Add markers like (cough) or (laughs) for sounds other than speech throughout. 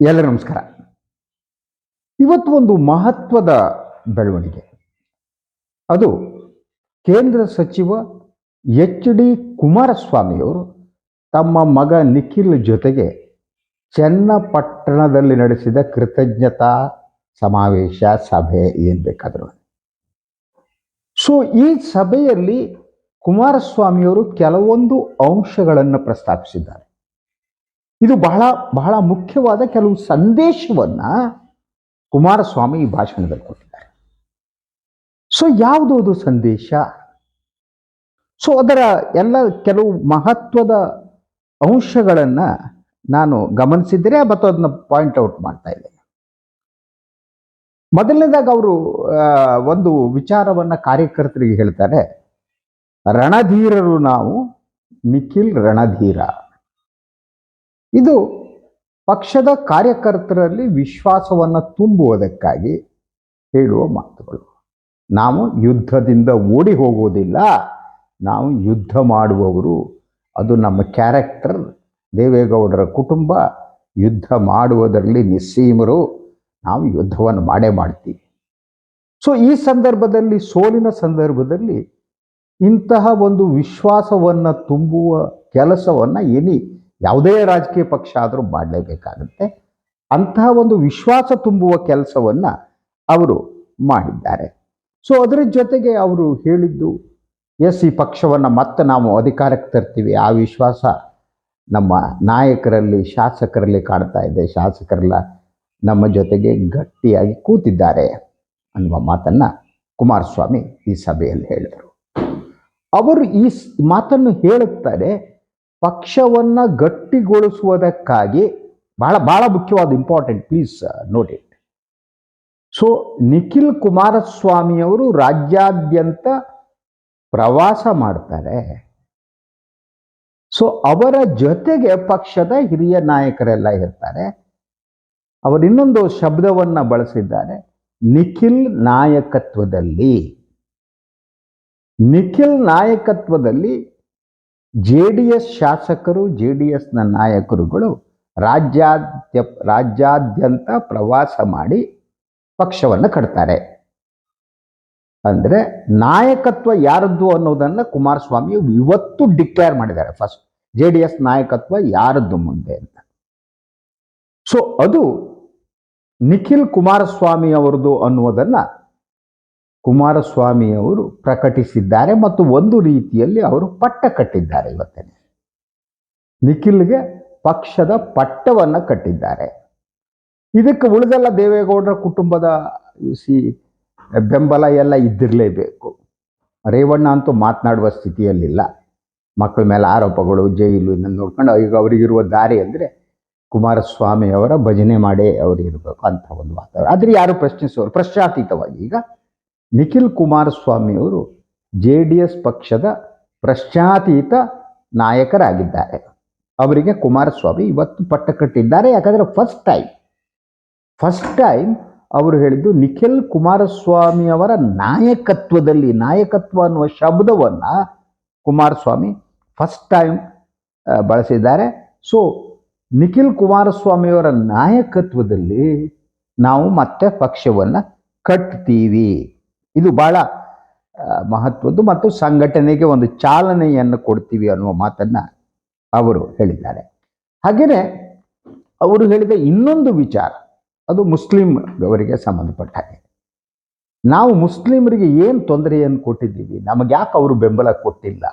ಎಲ್ಲರಿಗೂ ನಮಸ್ಕಾರ. ಇವತ್ತು ಒಂದು ಮಹತ್ವದ ಬೆಳವಣಿಗೆ. ಅದು ಕೇಂದ್ರ ಸಚಿವ ಎಚ್ ಡಿ ಕುಮಾರಸ್ವಾಮಿಯವರು ತಮ್ಮ ಮಗ ನಿಖಿಲ್ ಜೊತೆಗೆ ಚನ್ನಪಟ್ಟಣದಲ್ಲಿ ನಡೆಸಿದ ಕೃತಜ್ಞತಾ ಸಮಾವೇಶ ಸಭೆ ಏನು ಬೇಕಾದರೂ. ಸೊ ಈ ಸಭೆಯಲ್ಲಿ ಕುಮಾರಸ್ವಾಮಿಯವರು ಕೆಲವೊಂದು ಅಂಶಗಳನ್ನು ಪ್ರಸ್ತಾಪಿಸಿದ್ದಾರೆ. ಇದು ಬಹಳ ಬಹಳ ಮುಖ್ಯವಾದ ಕೆಲವು ಸಂದೇಶವನ್ನ ಕುಮಾರಸ್ವಾಮಿ ಈ ಭಾಷಣದಲ್ಲಿ ಕೊಟ್ಟಿದ್ದಾರೆ. ಸೊ ಯಾವುದು ಅದು ಸಂದೇಶ? ಸೊ ಅದರ ಎಲ್ಲ ಕೆಲವು ಮಹತ್ವದ ಅಂಶಗಳನ್ನ ನಾನು ಗಮನಿಸಿದರೆ ಮತ್ತು ಅದನ್ನ ಪಾಯಿಂಟ್ ಔಟ್ ಮಾಡ್ತಾ ಇದ್ದೇನೆ. ಮೊದಲನೇದಾಗಿ ಅವರು ಒಂದು ವಿಚಾರವನ್ನ ಕಾರ್ಯಕರ್ತರಿಗೆ ಹೇಳ್ತಾರೆ. ರಣಧೀರರು ನಾವು, ನಿಖಿಲ್ ರಣಧೀರ. ಇದು ಪಕ್ಷದ ಕಾರ್ಯಕರ್ತರಲ್ಲಿ ವಿಶ್ವಾಸವನ್ನು ತುಂಬುವುದಕ್ಕಾಗಿ ಹೇಳುವ ಮಾತುಗಳು. ನಾವು ಯುದ್ಧದಿಂದ ಓಡಿ ಹೋಗುವುದಿಲ್ಲ. ನಾವು ಯುದ್ಧ ಮಾಡುವವರು. ಅದು ನಮ್ಮ ಕ್ಯಾರೆಕ್ಟರ್ ದೇವೇಗೌಡರ ಕುಟುಂಬ ಯುದ್ಧ ಮಾಡುವುದರಲ್ಲಿ ನಿಸ್ಸೀಮರು. ನಾವು ಯುದ್ಧವನ್ನು ಮಾಡೇ ಮಾಡ್ತೀವಿ. ಸೊ ಈ ಸಂದರ್ಭದಲ್ಲಿ, ಸೋಲಿನ ಸಂದರ್ಭದಲ್ಲಿ ಇಂತಹ ಒಂದು ವಿಶ್ವಾಸವನ್ನು ತುಂಬುವ ಕೆಲಸವನ್ನು ಎನಿ ಯಾವುದೇ ರಾಜಕೀಯ ಪಕ್ಷ ಆದರೂ ಮಾಡಲೇಬೇಕಾಗುತ್ತೆ. ಅಂತಹ ಒಂದು ವಿಶ್ವಾಸ ತುಂಬುವ ಕೆಲಸವನ್ನು ಅವರು ಮಾಡಿದ್ದಾರೆ. ಸೊ ಅದರ ಜೊತೆಗೆ ಅವರು ಹೇಳಿದ್ದು, ಎಸ್, ಈ ಪಕ್ಷವನ್ನು ಮತ್ತೆ ನಾವು ಅಧಿಕಾರಕ್ಕೆ ತರ್ತೀವಿ. ಆ ವಿಶ್ವಾಸ ನಮ್ಮ ನಾಯಕರಲ್ಲಿ, ಶಾಸಕರಲ್ಲಿ ಕಾಣ್ತಾ ಇದೆ. ಶಾಸಕರೆಲ್ಲ ನಮ್ಮ ಜೊತೆಗೆ ಗಟ್ಟಿಯಾಗಿ ಕೂತಿದ್ದಾರೆ, ಅನ್ನುವ ಮಾತನ್ನು ಕುಮಾರಸ್ವಾಮಿ ಈ ಸಭೆಯಲ್ಲಿ ಹೇಳಿದರು. ಅವರು ಈ ಮಾತನ್ನು ಹೇಳುತ್ತಾರೆ ಪಕ್ಷವನ್ನು ಗಟ್ಟಿಗೊಳಿಸುವುದಕ್ಕಾಗಿ ಬಹಳ ಬಹಳ ಮುಖ್ಯವಾದ important please note it so Nikhil ಕುಮಾರಸ್ವಾಮಿಯವರು ರಾಜ್ಯಾದ್ಯಂತ ಪ್ರವಾಸ ಮಾಡ್ತಾರೆ. ಸೊ ಅವರ ಜೊತೆಗೆ ಪಕ್ಷದ ಹಿರಿಯ ನಾಯಕರೆಲ್ಲ ಇರ್ತಾರೆ. ಅವರು ಇನ್ನೊಂದು ಶಬ್ದವನ್ನು ಬಳಸಿದ್ದಾರೆ. ನಿಖಿಲ್ ನಾಯಕತ್ವದಲ್ಲಿ. ನಿಖಿಲ್ ನಾಯಕತ್ವದಲ್ಲಿ ಜೆ ಡಿ ಎಸ್ ಶಾಸಕರು ಜೆ ಡಿ ಎಸ್ನ ನಾಯಕರುಗಳು ರಾಜ್ಯಾದ್ಯ, ರಾಜ್ಯಾದ್ಯಂತ ಪ್ರವಾಸ ಮಾಡಿ ಪಕ್ಷವನ್ನು ಕಟ್ತಾರೆ. ಅಂದರೆ ನಾಯಕತ್ವ ಯಾರದ್ದು ಅನ್ನೋದನ್ನು ಕುಮಾರಸ್ವಾಮಿ ಇವತ್ತು ಡಿಕ್ಲೇರ್ ಮಾಡಿದ್ದಾರೆ. ಫಸ್ಟ್ ಜೆ ಡಿ ಎಸ್ ನಾಯಕತ್ವ ಯಾರದ್ದು ಮುಂದೆ ಅಂತ. ಸೊ ಅದು ನಿಖಿಲ್ ಕುಮಾರಸ್ವಾಮಿ ಅವರದು ಅನ್ನುವುದನ್ನ ಕುಮಾರಸ್ವಾಮಿ ಅವರು ಪ್ರಕಟಿಸಿದ್ದಾರೆ ಮತ್ತು ಒಂದು ರೀತಿಯಲ್ಲಿ ಅವರು ಪಟ್ಟ ಕಟ್ಟಿದ್ದಾರೆ ಇವತ್ತೇ ನಿಖಿಲ್ಗೆ ಪಕ್ಷದ ಪಟ್ಟವನ್ನು ಕಟ್ಟಿದ್ದಾರೆ. ಇದಕ್ಕೆ ಉಳಿದೆಲ್ಲ ದೇವೇಗೌಡರ ಕುಟುಂಬದ ಸಿ ಬೆಂಬಲ ಎಲ್ಲ ಇದ್ದಿರಲೇಬೇಕು. ರೇವಣ್ಣ ಅಂತೂ ಮಾತನಾಡುವ ಸ್ಥಿತಿಯಲ್ಲಿಲ್ಲ. ಮಕ್ಕಳ ಮೇಲೆ ಆರೋಪಗಳು ಜೈಲು ಇದನ್ನು ನೋಡ್ಕೊಂಡು ಈಗ ಅವರಿಗಿರುವ ದಾರಿ ಅಂದರೆ ಕುಮಾರಸ್ವಾಮಿಯವರ ಭಜನೆ ಮಾಡೇ ಅವರು ಇರಬೇಕು ಅಂತ ಒಂದು ವಾತಾವರಣ. ಆದರೆ ಯಾರು ಪ್ರಶ್ನಿಸುವರು ಪ್ರಶ್ನಾತೀತವಾಗಿ ಈಗ ನಿಖಿಲ್ ಕುಮಾರಸ್ವಾಮಿಯವರು ಜೆ ಡಿ ಎಸ್ ಪಕ್ಷದ ಪ್ರಶ್ನಾತೀತ ನಾಯಕರಾಗಿದ್ದಾರೆ. ಅವರಿಗೆ ಕುಮಾರಸ್ವಾಮಿ ಇವತ್ತು ಪಟ್ಟ ಕಟ್ಟಿದ್ದಾರೆ. ಯಾಕಂದರೆ ಫಸ್ಟ್ ಟೈಮ್ ಫಸ್ಟ್ ಟೈಮ್ ಅವರು ಹೇಳಿದ್ದು ನಿಖಿಲ್ ಕುಮಾರಸ್ವಾಮಿಯವರ ನಾಯಕತ್ವದಲ್ಲಿ, ನಾಯಕತ್ವ ಅನ್ನುವ ಶಬ್ದವನ್ನು ಕುಮಾರಸ್ವಾಮಿ ಫಸ್ಟ್ ಟೈಮ್ ಬಳಸಿದ್ದಾರೆ. ಸೊ ನಿಖಿಲ್ ಕುಮಾರಸ್ವಾಮಿಯವರ ನಾಯಕತ್ವದಲ್ಲಿ ನಾವು ಮತ್ತೆ ಪಕ್ಷವನ್ನು ಕಟ್ತೀವಿ. ಇದು ಆ, ಮಹತ್ವದ್ದು ಮತ್ತು ಸಂಘಟನೆಗೆ ಒಂದು ಚಾಲನೆಯನ್ನು ಕೊಡ್ತೀವಿ ಅನ್ನುವ ಮಾತನ್ನು ಅವರು ಹೇಳಿದ್ದಾರೆ. ಹಾಗೆಯೇ ಅವರು ಹೇಳಿದ ಇನ್ನೊಂದು ವಿಚಾರ ಅದು ಮುಸ್ಲಿಂ ಅವರಿಗೆ ಸಂಬಂಧಪಟ್ಟ ಹಾಗೆ. ನಾವು ಮುಸ್ಲಿಮರಿಗೆ ಏನು ತೊಂದರೆಯನ್ನು ಕೊಟ್ಟಿದ್ದೀವಿ ನಮಗೆ ಯಾಕೆ ಅವರು ಬೆಂಬಲ ಕೊಟ್ಟಿಲ್ಲ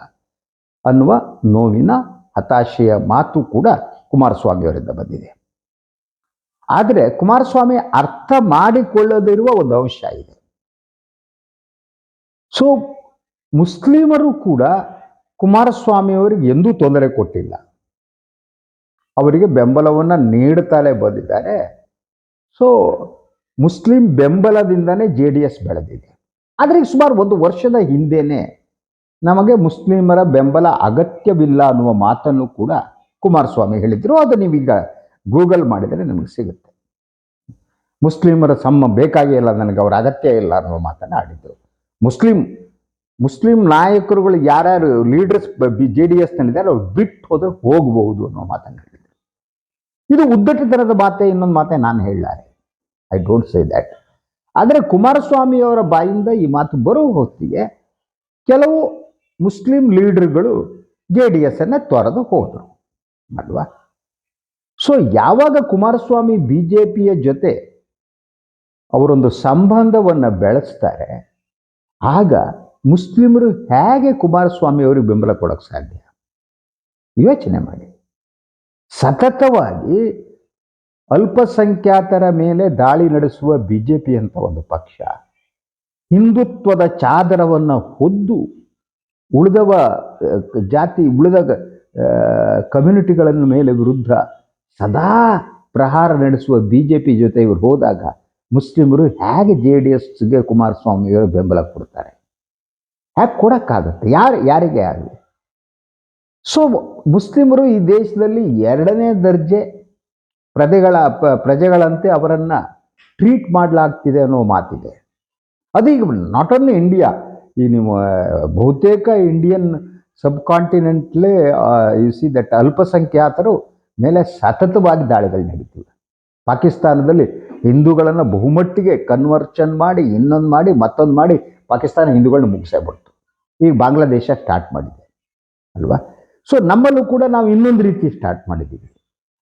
ಅನ್ನುವ ನೋವಿನ ಹತಾಶೆಯ ಮಾತು ಕೂಡ ಕುಮಾರಸ್ವಾಮಿ ಅವರಿಂದ ಬಂದಿದೆ. ಆದರೆ ಕುಮಾರಸ್ವಾಮಿ ಅರ್ಥ ಮಾಡಿಕೊಳ್ಳದಿರುವ ಒಂದು ಅಂಶ ಇದೆ. ಸೊ ಮುಸ್ಲಿಮರು ಕೂಡ ಕುಮಾರಸ್ವಾಮಿ ಅವರಿಗೆ ಎಂದೂ ತೊಂದರೆ ಕೊಟ್ಟಿಲ್ಲ. ಅವರಿಗೆ ಬೆಂಬಲವನ್ನು ನೀಡುತ್ತಲೇ ಬಂದಿದ್ದಾರೆ. ಸೊ ಮುಸ್ಲಿಂ ಬೆಂಬಲದಿಂದನೇ ಜೆ ಡಿ ಎಸ್ ಬೆಳೆದಿದೆ. ಆದರೆ ಸುಮಾರು ಒಂದು ವರ್ಷದ ಹಿಂದೆಯೇ ನಮಗೆ ಮುಸ್ಲಿಮರ ಬೆಂಬಲ ಅಗತ್ಯವಿಲ್ಲ ಅನ್ನುವ ಮಾತನ್ನು ಕೂಡ ಕುಮಾರಸ್ವಾಮಿ ಹೇಳಿದ್ರು. ಅದು ನೀವೀಗ ಗೂಗಲ್ ಮಾಡಿದರೆ ನಿಮಗೆ ಸಿಗುತ್ತೆ. ಮುಸ್ಲಿಮರ ಸಮ್ಮ ಬೇಕಾಗೇ ಇಲ್ಲ, ನನಗೆ ಅವರ ಅಗತ್ಯ ಇಲ್ಲ ಅನ್ನುವ ಮಾತನ್ನು ಆಡಿದ್ರು. ಮುಸ್ಲಿಂ ಮುಸ್ಲಿಂ ನಾಯಕರುಗಳು ಯಾರ್ಯಾರು ಲೀಡರ್ಸ್ ಜೆ ಡಿ ಎಸ್ನಲ್ಲಿದ್ದಾರೆ ಅವ್ರು ಬಿಟ್ಟು ಹೋದ್ರೆ ಹೋಗಬಹುದು ಅನ್ನೋ ಮಾತನ್ನು ಹೇಳಿದ್ರು ಇದು ಉದ್ದಟತನದ ಮಾತೆ, ಇನ್ನೊಂದು ಮಾತೆ ನಾನು ಹೇಳಲಾರೆ. ಐ ಡೋಂಟ್ ಸೇ ದ್ಯಾಟ್ ಆದರೆ ಕುಮಾರಸ್ವಾಮಿಯವರ ಬಾಯಿಂದ ಈ ಮಾತು ಬರುವ ಹೊತ್ತಿಗೆ ಕೆಲವು ಮುಸ್ಲಿಂ ಲೀಡರ್ಗಳು ಜೆ ಡಿ ಎಸ್ ಅನ್ನ ತೊರೆದು ಹೋದರು. ಅಲ್ವಾ? ಸೊ ಯಾವಾಗ ಕುಮಾರಸ್ವಾಮಿ ಬಿ ಜೆ ಪಿಯ ಜೊತೆ ಅವರೊಂದು ಸಂಬಂಧವನ್ನು ಬೆಳೆಸ್ತಾರೆ ಆಗ ಮುಸ್ಲಿಮರು ಹೇಗೆ ಕುಮಾರಸ್ವಾಮಿ ಅವರಿಗೆ ಬೆಂಬಲ ಕೊಡೋಕ್ಕೆ ಸಾಧ್ಯ? ಯೋಚನೆ ಮಾಡಿ. ಸತತವಾಗಿ ಅಲ್ಪಸಂಖ್ಯಾತರ ಮೇಲೆ ದಾಳಿ ನಡೆಸುವ ಬಿ ಜೆ ಪಿ ಅಂತ ಒಂದು ಪಕ್ಷ ಹಿಂದುತ್ವದ ಚಾದರವನ್ನು ಹೊದ್ದು ಉಳಿದವ, ಜಾತಿ, ಉಳಿದ ಕಮ್ಯುನಿಟಿಗಳನ್ನು ಮೇಲೆ ವಿರುದ್ಧ ಸದಾ ಪ್ರಹಾರ ನಡೆಸುವ ಬಿ ಜೆ ಪಿ ಜೊತೆ ಇವರು ಹೋದಾಗ ಮುಸ್ಲಿಮರು ಹೇಗೆ ಜೆ ಡಿ ಎಸ್ಗೆ ಕುಮಾರಸ್ವಾಮಿಯವರು ಬೆಂಬಲ ಕೊಡ್ತಾರೆ? ಹೇಗೆ ಕೊಡೋಕ್ಕಾಗತ್ತೆ? ಯಾರು, ಯಾರಿಗೆ ಆಗಲಿ? ಸೊ ಮುಸ್ಲಿಮರು ಈ ದೇಶದಲ್ಲಿ ಎರಡನೇ ದರ್ಜೆ ಪ್ರಜೆಗಳ ಪ್ರಜೆಗಳಂತೆ ಅವರನ್ನು ಟ್ರೀಟ್ ಮಾಡಲಾಗ್ತಿದೆ ಅನ್ನೋ ಮಾತಿದೆ. ಅದೀಗ ನಾಟ್ ಓನ್ಲಿ ಇಂಡಿಯಾ ಈ ನಿಮ್ಮ, ಬಹುತೇಕ ಇಂಡಿಯನ್ ಸಬ್ ಕಾಂಟಿನೆಂಟ್ಲೇ ಯು ಸಿ ದಟ್ ಅಲ್ಪಸಂಖ್ಯಾತರು ಮೇಲೆ ಸತತವಾಗಿ ದಾಳಿಗಳು ನಡೀತಿವೆ. ಪಾಕಿಸ್ತಾನದಲ್ಲಿ ಹಿಂದೂಗಳನ್ನು ಬಹುಮಟ್ಟಿಗೆ ಕನ್ವರ್ಷನ್ ಮಾಡಿ, ಇನ್ನೊಂದು ಮಾಡಿ, ಮತ್ತೊಂದು ಮಾಡಿ ಪಾಕಿಸ್ತಾನ ಹಿಂದೂಗಳನ್ನ ಮುಗಿಸೇಬಿಡ್ತು ಈಗ ಬಾಂಗ್ಲಾದೇಶ ಸ್ಟಾರ್ಟ್ ಮಾಡಿದೆ, ಅಲ್ವಾ? ಸೊ ನಮ್ಮಲ್ಲೂ ಕೂಡ ನಾವು ಇನ್ನೊಂದು ರೀತಿ ಸ್ಟಾರ್ಟ್ ಮಾಡಿದ್ದೀವಿ,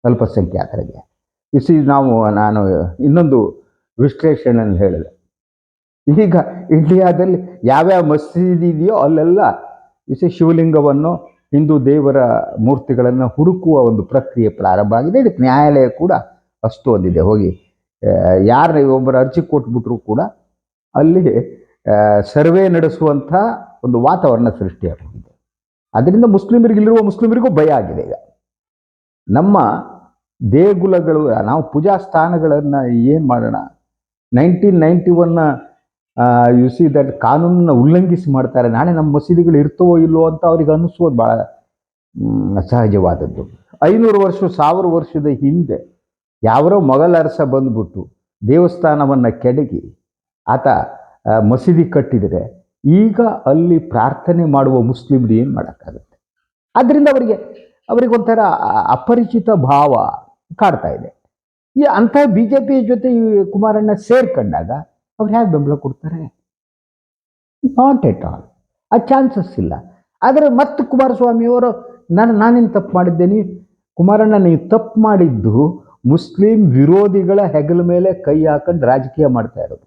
ಅಲ್ಪಸಂಖ್ಯಾತರಿಗೆ. ಇಸಿ ನಾವು, ನಾನು ಇನ್ನೊಂದು ವಿಶ್ಲೇಷಣೆಯನ್ನು ಹೇಳಿದೆ. ಈಗ ಇಂಡಿಯಾದಲ್ಲಿ ಯಾವ್ಯಾವ ಮಸೀದಿ ಇದೆಯೋ ಅಲ್ಲೆಲ್ಲ ಇಸಿ ಶಿವಲಿಂಗವನ್ನು ಹಿಂದೂ ದೇವರ ಮೂರ್ತಿಗಳನ್ನು ಹುಡುಕುವ ಒಂದು ಪ್ರಕ್ರಿಯೆ ಪ್ರಾರಂಭ ಆಗಿದೆ. ಇದಕ್ಕೆ ನ್ಯಾಯಾಲಯ ಕೂಡ ಅಷ್ಟು ಒಂದಿದೆ ಹೋಗಿ ಯಾರು ಒಬ್ಬರು ಅರ್ಜಿ ಕೊಟ್ಬಿಟ್ರು ಕೂಡ ಅಲ್ಲಿ ಸರ್ವೆ ನಡೆಸುವಂಥ ಒಂದು ವಾತಾವರಣ ಸೃಷ್ಟಿಯಾಗಿದೆ ಅದರಿಂದ ಮುಸ್ಲಿಮರಿಗೆ, ಇಲ್ಲಿರುವ ಮುಸ್ಲಿಮರಿಗೂ ಭಯ ಆಗಿದೆ ಈಗ. ನಮ್ಮ ದೇಗುಲಗಳು, ನಾವು ಪೂಜಾ ಸ್ಥಾನಗಳನ್ನು ಏನು ಮಾಡೋಣ? ನೈನ್ಟೀನ್ ನೈಂಟಿ ಒನ್ನ ಯು ಸಿ ದಟ್ ಕಾನೂನನ್ನ ಉಲ್ಲಂಘಿಸಿ ಮಾಡ್ತಾರೆ. ನಾಳೆ ನಮ್ಮ ಮಸೀದಿಗಳು ಇರ್ತವೋ ಇಲ್ಲವೋ ಅಂತ ಅವ್ರಿಗೆ ಅನ್ನಿಸೋದು ಭಾಳ ಸಹಜವಾದದ್ದು. ಐನೂರು ವರ್ಷ, ಸಾವಿರ ವರ್ಷದ ಹಿಂದೆ ಯಾವರೋ ಅರಸ ಬಂದ್ಬಿಟ್ಟು ದೇವಸ್ಥಾನವನ್ನು ಕೆಡಗಿ ಆತ ಮಸೀದಿ ಕಟ್ಟಿದರೆ ಈಗ ಅಲ್ಲಿ ಪ್ರಾರ್ಥನೆ ಮಾಡುವ ಮುಸ್ಲಿಮ್ರು ಏನು ಮಾಡೋಕ್ಕಾಗುತ್ತೆ? ಆದ್ದರಿಂದ ಅವರಿಗೆ ಅವರಿಗೆ ಒಂಥರ ಅಪರಿಚಿತ ಭಾವ ಕಾಡ್ತಾ ಇದೆ. ಈ ಅಂಥ ಬಿ ಜೆ ಪಿ ಜೊತೆ ಈ ಕುಮಾರಣ್ಣ ಸೇರ್ಕೊಂಡಾಗ ಅವ್ರು ಹೇಗೆ ಬೆಂಬಲ ಕೊಡ್ತಾರೆ? ನಾಟ್ ಎಟ್ ಆಲ್ ಆ ಚಾನ್ಸಸ್ ಇಲ್ಲ. ಆದರೆ ಮತ್ತು ಕುಮಾರಸ್ವಾಮಿಯವರು, ನಾನು, ನಾನೇನು ತಪ್ಪು ಮಾಡಿದ್ದೇನೆ? ಕುಮಾರಣ್ಣ ನೀವು ತಪ್ಪು ಮಾಡಿದ್ದು ಮುಸ್ಲಿಂ ವಿರೋಧಿಗಳ ಹೆಗಲ ಮೇಲೆ ಕೈ ಹಾಕೊಂಡು ರಾಜಕೀಯ ಮಾಡ್ತಾ ಇರೋದು.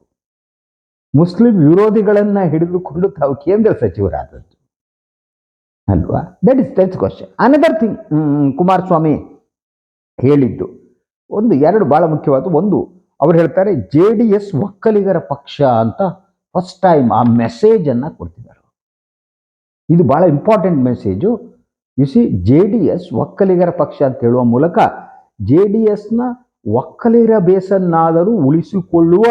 ಮುಸ್ಲಿಂ ವಿರೋಧಿಗಳನ್ನ ಹಿಡಿದುಕೊಂಡು ತಾವು ಕೇಂದ್ರ ಸಚಿವರಾದದ್ದು. ಅಲ್ವಾ? That is tense question another thing Kumaraswamy ಹೇಳಿದ್ದು. ಒಂದು, ಎರಡು ಬಹಳ ಮುಖ್ಯವಾದ, ಒಂದು, ಅವ್ರು ಹೇಳ್ತಾರೆ, ಜೆ ಡಿ ಎಸ್ ಒಕ್ಕಲಿಗರ ಪಕ್ಷ ಅಂತ ಫಸ್ಟ್ ಟೈಮ್ ಆ ಮೆಸೇಜನ್ನು ಕೊಡ್ತಿದ್ದಾರೆ. ಇದು ಬಹಳ important message you see J D S ಒಕ್ಕಲಿಗರ ಪಕ್ಷ ಅಂತ ಹೇಳುವ ಮೂಲಕ ಜೆ ಡಿ ಎಸ್ನ ಒಕ್ಕಲಿರ ಬೇಸನ್ನಾದರೂ ಉಳಿಸಿಕೊಳ್ಳುವ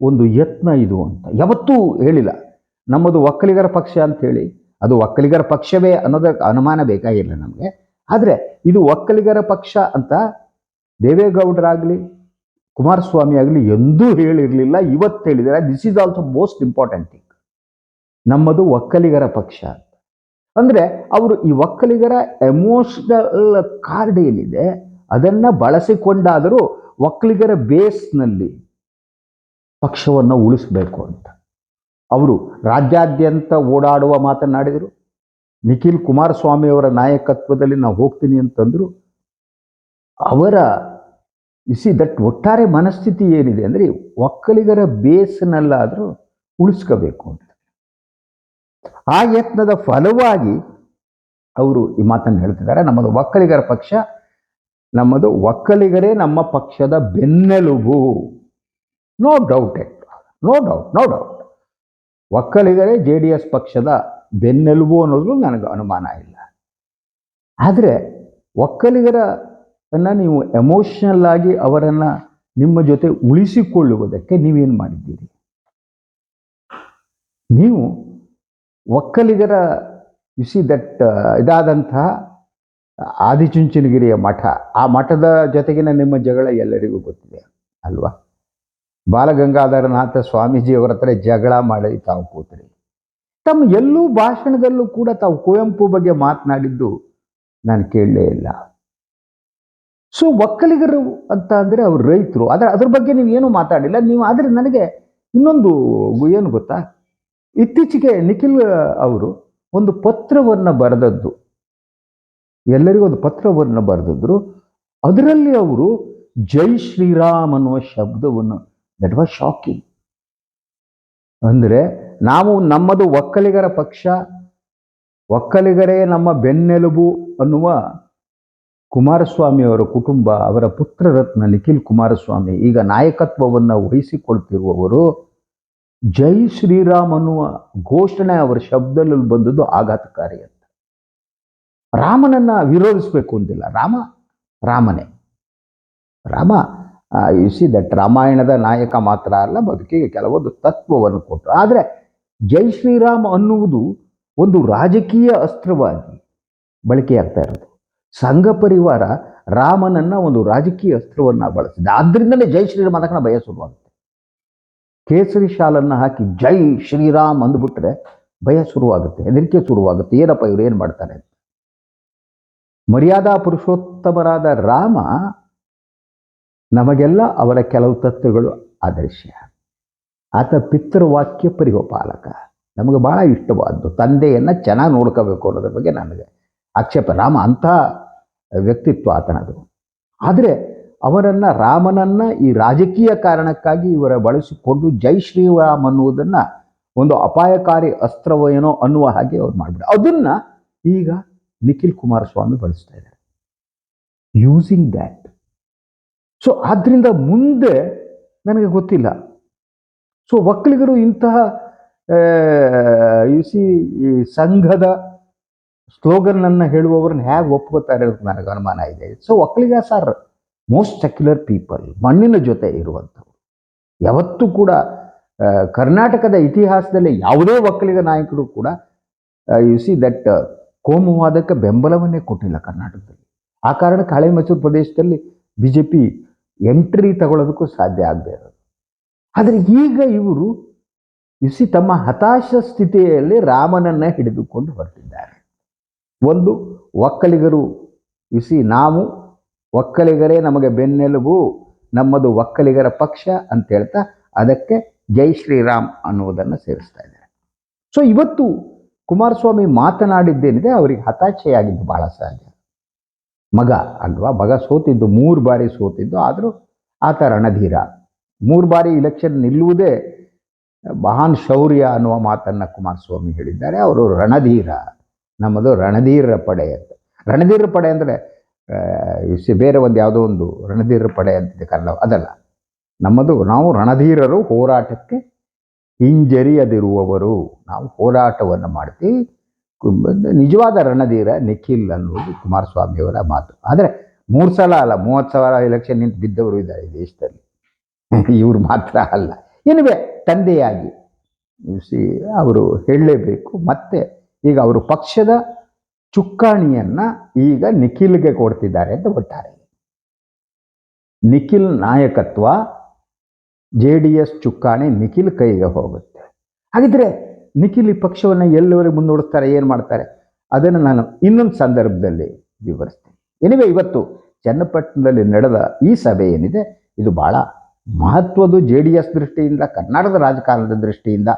ಒಂದು ಯತ್ನ ಇದು ಅಂತ. ಯಾವತ್ತೂ ಹೇಳಿಲ್ಲ. ನಮ್ಮದು ಒಕ್ಕಲಿಗರ ಪಕ್ಷ ಅಂತ ಹೇಳಿ, ಅದು ಒಕ್ಕಲಿಗರ ಪಕ್ಷವೇ ಅನ್ನೋದಕ್ಕೆ ಅನುಮಾನ ಬೇಕಾಗಿಲ್ಲ ನಮಗೆ. ಆದರೆ ಇದು ಒಕ್ಕಲಿಗರ ಪಕ್ಷ ಅಂತ ದೇವೇಗೌಡರಾಗಲಿ, ಕುಮಾರಸ್ವಾಮಿ ಆಗಲಿ ಎಂದೂ ಹೇಳಿರಲಿಲ್ಲ, ಇವತ್ತು ಹೇಳಿದರೆ this is also most important thing ನಮ್ಮದು ಒಕ್ಕಲಿಗರ ಪಕ್ಷ ಅಂದರೆ ಅವರು ಈ ಒಕ್ಕಲಿಗರ ಎಮೋಷನಲ್ ಕಾರ್ಡ್ ಏನಿದೆ, ಅದನ್ನು ಬಳಸಿಕೊಂಡಾದರೂ ಒಕ್ಕಲಿಗರ ಬೇಸ್ನಲ್ಲಿ ಪಕ್ಷವನ್ನು ಉಳಿಸಬೇಕು ಅಂತ. ಅವರು ರಾಜ್ಯಾದ್ಯಂತ ಓಡಾಡುವ ಮಾತನಾಡಿದರು ನಿಖಿಲ್ ಕುಮಾರಸ್ವಾಮಿಯವರ ನಾಯಕತ್ವದಲ್ಲಿ ನಾವು ಹೋಗ್ತೀನಿ ಅಂತಂದರು. ಅವರ ಇಸಿ ದಟ್ ಒಟ್ಟಾರೆ ಮನಸ್ಥಿತಿ ಏನಿದೆ ಅಂದರೆ ಒಕ್ಕಲಿಗರ ಬೇಸ್ನಲ್ಲಾದರೂ ಉಳಿಸ್ಕೋಬೇಕು ಅಂತ. ಆ ಯತ್ನದ ಫಲವಾಗಿ ಅವರು ಈ ಮಾತನ್ನು ಹೇಳ್ತಿದ್ದಾರೆ. ನಮ್ಮದು ಒಕ್ಕಲಿಗರ ಪಕ್ಷ, ನಮ್ಮದು ಒಕ್ಕಲಿಗರೇ ನಮ್ಮ ಪಕ್ಷದ ಬೆನ್ನೆಲುಬು. No doubt at no doubt no doubt ಒಕ್ಕಲಿಗರೇ J D S ಪಕ್ಷದ ಬೆನ್ನೆಲುಬು ಅನ್ನೋದು ನನಗೆ ಅನುಮಾನ ಇಲ್ಲ. ಆದರೆ ಒಕ್ಕಲಿಗರ ನೀವು ಎಮೋಷನಲ್ ಆಗಿ ಅವರನ್ನು ನಿಮ್ಮ ಜೊತೆ ಉಳಿಸಿಕೊಳ್ಳುವುದಕ್ಕೆ ನೀವೇನು ಮಾಡಿದ್ದೀರಿ? ನೀವು ಒಕ್ಕಲಿಗರ ಯು ಸಿ ದಟ್ ಇದಾದಂತಹ ಆದಿಚುಂಚನಗಿರಿಯ ಮಠ, ಆ ಮಠದ ಜೊತೆಗಿನ ನಿಮ್ಮ ಜಗಳ ಎಲ್ಲರಿಗೂ ಗೊತ್ತಿದೆ ಅಲ್ವಾ? ಬಾಲಗಂಗಾಧರನಾಥ ಸ್ವಾಮೀಜಿಯವರ ಹತ್ರ ಜಗಳ ಮಾಡಿ ತಾವು ಕೂತ್ರಿ. ತಮ್ಮ ಎಲ್ಲೂ ಭಾಷಣದಲ್ಲೂ ಕೂಡ ತಾವು ಕುವೆಂಪು ಬಗ್ಗೆ ಮಾತನಾಡಿದ್ದು ನಾನು ಕೇಳಲೇ ಇಲ್ಲ. ಸೊ ಒಕ್ಕಲಿಗರು ಅಂತ ಅಂದರೆ ಅವರು ರೈತರು. ಆದರೆ ಅದ್ರ ಬಗ್ಗೆ ನೀವು ಏನೂ ಮಾತಾಡಿಲ್ಲ. ನೀವು, ಆದರೆ ನನಗೆ ಇನ್ನೊಂದು ಏನು ಗೊತ್ತಾ? ಇತ್ತೀಚೆಗೆ ನಿಖಿಲ್ ಅವರು ಒಂದು ಪತ್ರವನ್ನು ಬರೆದದ್ದು. ಎಲ್ಲರಿಗೂ ಒಂದು ಪತ್ರವನ್ನು ಬರೆದಿದ್ರು. ಅದರಲ್ಲಿ ಅವರು ಜೈ ಶ್ರೀರಾಮ್ ಅನ್ನುವ ಶಬ್ದವನ್ನು ದಟ್ ವಾಸ್ ಶಾಕಿಂಗ್ ಅಂದರೆ ನಾವು ನಮ್ಮದು ಒಕ್ಕಲಿಗರ ಪಕ್ಷ, ಒಕ್ಕಲಿಗರೇ ನಮ್ಮ ಬೆನ್ನೆಲುಬು ಅನ್ನುವ ಕುಮಾರಸ್ವಾಮಿ ಅವರ ಕುಟುಂಬ, ಅವರ ಪುತ್ರರತ್ನ ನಿಖಿಲ್ ಕುಮಾರಸ್ವಾಮಿ, ಈಗ ನಾಯಕತ್ವವನ್ನು ವಹಿಸಿಕೊಳ್ತಿರುವವರು ಜೈ ಶ್ರೀರಾಮ್ ಅನ್ನುವ ಘೋಷಣೆ ಅವರ ಶಬ್ದದಲ್ಲಿ ಬಂದದ್ದು ಆಘಾತಕಾರಿ ಅಂತ. ರಾಮನನ್ನ ವಿರೋಧಿಸಬೇಕು ಅಂತಿಲ್ಲ ರಾಮ, ರಾಮನೇ. ರಾಮ ಯು ಸಿ ದಟ್ ರಾಮಾಯಣದ ನಾಯಕ ಮಾತ್ರ ಅಲ್ಲ, ಬದುಕಿಗೆ ಕೆಲವೊಂದು ತತ್ವವನ್ನು ಕೊಟ್ಟು ಆದರೆ ಜೈ ಶ್ರೀರಾಮ್ ಅನ್ನುವುದು ಒಂದು ರಾಜಕೀಯ ಅಸ್ತ್ರವಾಗಿ ಬಳಕೆಯಾಗ್ತಾ ಇರೋದು. ಸಂಘ ಪರಿವಾರ ರಾಮನನ್ನ ಒಂದು ರಾಜಕೀಯ ಅಸ್ತ್ರವನ್ನು ಬಳಸಿದೆ. ಆದ್ದರಿಂದಲೇ ಜೈ ಶ್ರೀರಾಮ್ ಅದಕ್ಕೆ ಭಯ ಶುರುವಾಗುತ್ತೆ. ಕೇಸರಿ ಶಾಲನ್ನು ಹಾಕಿ ಜೈ ಶ್ರೀರಾಮ್ ಅಂದ್ಬಿಟ್ರೆ ಭಯ ಶುರುವಾಗುತ್ತೆ, ಹೆದರಿಕೆ ಶುರುವಾಗುತ್ತೆ. ಏನಪ್ಪ ಇವ್ರು ಏನು ಮಾಡ್ತಾರೆ ಅಂತ? ಮರ್ಯಾದಾ ಪುರುಷೋತ್ತಮರಾದ ರಾಮ ನಮಗೆಲ್ಲ ಅವರ ಕೆಲವು ತತ್ವಗಳು ಆದರ್ಶ. ಆತ ಪಿತೃವಾಕ್ಯ ಪರಿಗೋಪಾಲಕ ನಮಗೆ ಬಹಳ ಇಷ್ಟವಾದ್ದು. ತಂದೆಯನ್ನು ಚೆನ್ನಾಗಿ ನೋಡ್ಕೋಬೇಕು ಅನ್ನೋದ್ರ ಬಗ್ಗೆ ನನಗೆ ಆಕ್ಷೇಪ. ರಾಮ ಅಂಥ ವ್ಯಕ್ತಿತ್ವ ಆತನದು. ಆದರೆ ಅವರನ್ನು ರಾಮನನ್ನ ಈ ರಾಜಕೀಯ ಕಾರಣಕ್ಕಾಗಿ ಇವರ ಬಳಸಿಕೊಂಡು ಜೈ ಶ್ರೀರಾಮ್ ಅನ್ನುವುದನ್ನು ಒಂದು ಅಪಾಯಕಾರಿ ಅಸ್ತ್ರವೇನೋ ಅನ್ನುವ ಹಾಗೆ ಅವ್ರು ಮಾಡಿಬಿಟ್ಟು ಅದನ್ನು ಈಗ ನಿಖಿಲ್ ಕುಮಾರಸ್ವಾಮಿ ಬಳಸ್ತಾ ಇದ್ದಾರೆ. ಯೂಸಿಂಗ್ ದ್ಯಾಟ್ ಸೊ ಆದ್ದರಿಂದ ಮುಂದೆ ನನಗೆ ಗೊತ್ತಿಲ್ಲ. ಸೊ ಒಕ್ಕಲಿಗರು ಇಂತಹ ಯು ಸಿ ಸಂಘದ ಸ್ಲೋಗನನ್ನು ಹೇಳುವವ್ರನ್ನ ಹೇಗೆ ಒಪ್ಕೋತಾರೆ ಅಂತ ನನಗೆ ಅನುಮಾನ ಇದೆ. So Vokkaliga sir most secular people ಮಣ್ಣಿನ ಜೊತೆ ಇರುವಂಥವ್ರು. ಯಾವತ್ತೂ ಕೂಡ ಕರ್ನಾಟಕದ ಇತಿಹಾಸದಲ್ಲಿ ಯಾವುದೇ ಒಕ್ಕಲಿಗ ನಾಯಕರು ಕೂಡ ಯು ಸಿ ದಟ್ ಕೋಮುವಾದಕ್ಕೆ ಬೆಂಬಲವನ್ನೇ ಕೊಟ್ಟಿಲ್ಲ ಕರ್ನಾಟಕದಲ್ಲಿ. ಆ ಕಾರಣ ಹಳೆ ಮೈಸೂರು ಪ್ರದೇಶದಲ್ಲಿ ಬಿ ಜೆ ಪಿ ಎಂಟ್ರಿ ತಗೊಳ್ಳೋದಕ್ಕೂ ಸಾಧ್ಯ ಆಗದೆ ಇರೋದು. ಆದರೆ ಈಗ ಇವರು ಯು ಸಿ ತಮ್ಮ ಹತಾಶ ಸ್ಥಿತಿಯಲ್ಲಿ ರಾಮನನ್ನ ಹಿಡಿದುಕೊಂಡು ಹೊರಟಿದ್ದಾರೆ ಒಂದು ಒಕ್ಕಲಿಗರು ಯು ಸಿ ನಾವು ಒಕ್ಕಲಿಗರೇ ನಮಗೆ ಬೆನ್ನೆಲುಬು, ನಮ್ಮದು ಒಕ್ಕಲಿಗರ ಪಕ್ಷ ಅಂತ ಹೇಳ್ತಾ ಅದಕ್ಕೆ ಜೈ ಶ್ರೀರಾಮ್ ಅನ್ನುವುದನ್ನು ಸೇರಿಸ್ತಾ ಇದ್ದಾರೆ. ಸೊ ಇವತ್ತು ಕುಮಾರಸ್ವಾಮಿ ಮಾತನಾಡಿದ್ದೇನಿದೆ, ಅವರಿಗೆ ಹತಾಶೆಯಾಗಿದ್ದು ಬಹಳ ಸಹಜ. ಮಗ ಅಲ್ವಾ? ಮಗ ಸೋತಿದ್ದು, ಮೂರು ಬಾರಿ ಸೋತಿದ್ದು, ಆದರೂ ಆತ ರಣಧೀರ. ಮೂರು ಬಾರಿ ಇಲೆಕ್ಷನ್ ನಿಲ್ಲುವುದೇ ಮಹಾನ್ ಶೌರ್ಯ ಅನ್ನುವ ಮಾತನ್ನು ಕುಮಾರಸ್ವಾಮಿ ಹೇಳಿದ್ದಾರೆ. ಅವರು ರಣಧೀರ, ನಮ್ಮದು ರಣಧೀರ ಪಡೆ ಅಂತ. ರಣಧೀರ ಪಡೆ ಅಂದರೆ ಬೇರೆ ಒಂದು ಯಾವುದೋ ಒಂದು ರಣಧೀರ ಪಡೆ ಅಂತಿದೆ ಕನ್ನಡ, ಅದಲ್ಲ. ನಮ್ಮದು ನಾವು ರಣಧೀರರು ಹೋರಾಟಕ್ಕೆ ಹಿಂಜರಿಯದಿರುವವರು. ನಾವು ಹೋರಾಟವನ್ನು ಮಾಡ್ತೀವಿ. ನಿಜವಾದ ರಣಧೀರ ನಿಖಿಲ್ ಅನ್ನೋದು ಕುಮಾರಸ್ವಾಮಿಯವರ ಮಾತು. ಆದರೆ ಮೂರು ಸಲ ಅಲ್ಲ, ಮೂವತ್ತು ಸಾವಿರ ಎಲೆಕ್ಷನ್ ನಿಂತು ಬಿದ್ದವರು ಇದ್ದಾರೆ ಈ ದೇಶದಲ್ಲಿ. (laughs) ಇವರು ಮಾತ್ರ ಅಲ್ಲ. ಏನಿವೆ ತಂದೆಯಾಗಿ. ಸಿ ಅವರು ಹೇಳಲೇಬೇಕು. ಮತ್ತೆ ಈಗ ಅವರು ಪಕ್ಷದ ಚುಕ್ಕಾಣಿಯನ್ನ ಈಗ ನಿಖಿಲ್ಗೆ ಕೊಡ್ತಿದ್ದಾರೆ ಅಂತ ಒಟ್ಟಾರೆ ನಿಖಿಲ್ ನಾಯಕತ್ವ ಜೆ ಡಿ ಎಸ್ ಚುಕ್ಕಾಣಿ ನಿಖಿಲ್ ಕೈಗೆ ಹೋಗುತ್ತೆ. ಹಾಗಿದ್ರೆ ನಿಖಿಲ್ ಈ ಪಕ್ಷವನ್ನು ಎಲ್ಲಿವರೆಗೆ ಮುಂದೂಡಿಸ್ತಾರೆ, ಏನು ಮಾಡ್ತಾರೆ? ಅದನ್ನು ನಾನು ಇನ್ನೊಂದು ಸಂದರ್ಭದಲ್ಲಿ ವಿವರಿಸ್ತೀನಿ. ಎನಿವೆ ಇವತ್ತು ಚನ್ನಪಟ್ಟಣದಲ್ಲಿ ನಡೆದ ಈ ಸಭೆ ಏನಿದೆ, ಇದು ಬಹಳ ಮಹತ್ವದ್ದು ಜೆ ಡಿ ಎಸ್ ದೃಷ್ಟಿಯಿಂದ, ಕರ್ನಾಟಕದ ರಾಜಕಾರಣದ ದೃಷ್ಟಿಯಿಂದ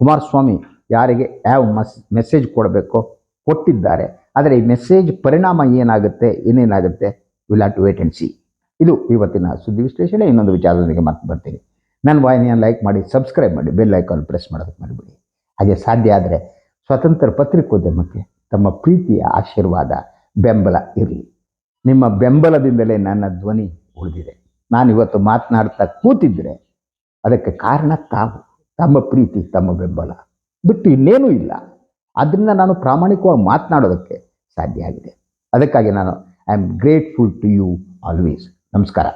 ಕುಮಾರಸ್ವಾಮಿ ಯಾರಿಗೆ ಯಾವ ಮಸ್, ಮೆಸೇಜ್ ಕೊಡಬೇಕೋ ಕೊಟ್ಟಿದ್ದಾರೆ. ಆದರೆ ಈ ಮೆಸೇಜ್ ಪರಿಣಾಮ ಏನಾಗುತ್ತೆ, ಏನೇನಾಗುತ್ತೆ? Will have to wait and see ಇದು ಇವತ್ತಿನ ಸುದ್ದಿ ವಿಶ್ಲೇಷಣೆ. ಇನ್ನೊಂದು ವಿಚಾರದೊಂದಿಗೆ ಮತ್ತೆ ಬರ್ತೀನಿ. ನನ್ನ ವಾಹಿನಿಯನ್ನು ಲೈಕ್ ಮಾಡಿ ಸಬ್ಸ್ಕ್ರೈಬ್ ಮಾಡಿ ಬೆಲ್ ಐಕಾನ್ ಪ್ರೆಸ್ ಮಾಡೋದಕ್ಕೆ ಮಾಡಿಬಿಡಿ ಹಾಗೆ ಸಾಧ್ಯ ಆದರೆ ಸ್ವತಂತ್ರ ಪತ್ರಿಕೋದ್ಯಮಕ್ಕೆ ತಮ್ಮ ಪ್ರೀತಿಯ ಆಶೀರ್ವಾದ, ಬೆಂಬಲ ಇರಲಿ ನಿಮ್ಮ ಬೆಂಬಲದಿಂದಲೇ ನನ್ನ ಧ್ವನಿ ಉಳಿದಿದೆ. ನಾನು ಇವತ್ತು ಮಾತನಾಡ್ತಾ ಕೂತಿದ್ದರೆ ಅದಕ್ಕೆ ಕಾರಣ ತಾವು. ತಮ್ಮ ಪ್ರೀತಿ, ತಮ್ಮ ಬೆಂಬಲ. ಬಿಟ್ಟು ಇನ್ನೇನೂ ಇಲ್ಲ. ಆದ್ದರಿಂದ ನಾನು ಪ್ರಾಮಾಣಿಕವಾಗಿ ಮಾತನಾಡೋದಕ್ಕೆ ಸಾಧ್ಯ ಆಗಿದೆ. ಅದಕ್ಕಾಗಿ ನಾನು I am grateful to you always ನಮಸ್ಕಾರ.